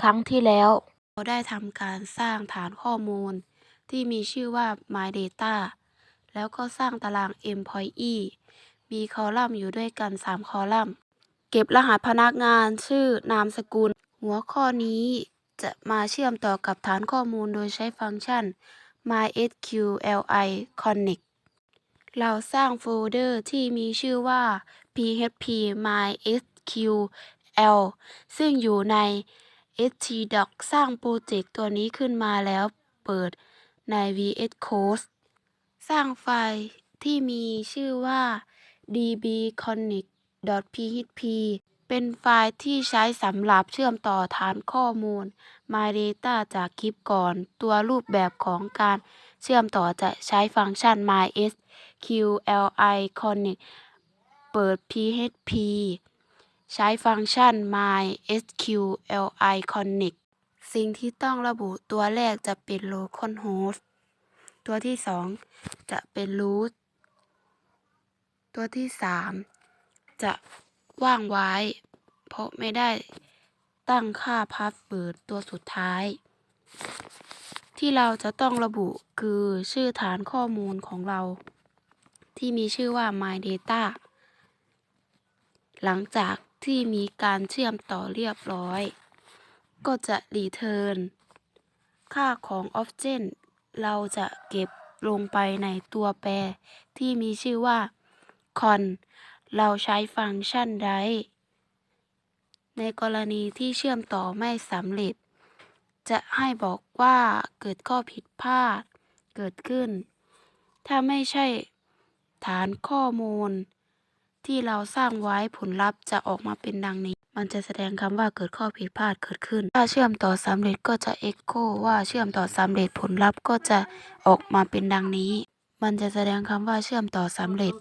ครั้งที่แล้ว เราได้ทำการสร้างฐานข้อมูล ที่มีชื่อว่า My Data แล้วก็สร้างตาราง Employee มีคอลัมน์อยู่ด้วยกัน 3 คอลัมน์ เก็บรหัสพนักงานชื่อนามสกุล หัวข้อนี้จะมาเชื่อมต่อกับฐานข้อมูลโดยใช้ฟังก์ชัน MySQLi Connect เราสร้างโฟลเดอร์ที่มีชื่อว่า php mysql ซึ่งอยู่ใน htdoc สร้างโปรเจกต์ตัวนี้ขึ้นมาแล้วเปิดใน VS Code สร้างไฟล์ที่มีชื่อว่า dbconnect.php เป็นไฟล์ที่ใช้สำหรับเชื่อมต่อฐานข้อมูล MyData จากคลิปก่อน ตัวรูปแบบของการเชื่อมต่อจะใช้ฟังก์ชัน MySQLi Connect เปิด PHP ใช้ฟังก์ชัน MySQLi Connect สิ่งที่ต้องระบุตัวแรกจะเป็น localhost ตัวที่สองจะเป็น root ตัวที่สามจะว่างไว้ เพราะไม่ได้ตั้งค่าพาสเวิร์ดตัวสุดท้าย ที่เราจะต้องระบุคือชื่อฐานข้อมูลของเรา ที่มีชื่อว่า My Data หลังจาก ที่มีการเชื่อมต่อเรียบร้อย ก็จะ return ค่าของ Object เราจะเก็บลงไปในตัวแปร ที่มีชื่อว่า con เราใช้ฟังก์ชันใดในกรณีที่เชื่อมต่อไม่สำเร็จ จะให้บอกว่าเกิดข้อผิดพลาดเกิดขึ้น ถ้าไม่ใช่ฐานข้อมูล ที่เราสร้างไว้ผลลัพธ์จะออกมาเป็นดังนี้ มันจะแสดงคำว่าเกิดข้อผิดพลาดเกิดขึ้น ถ้าเชื่อมต่อสำเร็จก็จะเอ็กโคว่าเชื่อมต่อสำเร็จผลลัพธ์ก็จะออกมาเป็นดังนี้ มันจะแสดงคำว่าเชื่อมต่อสำเร็จ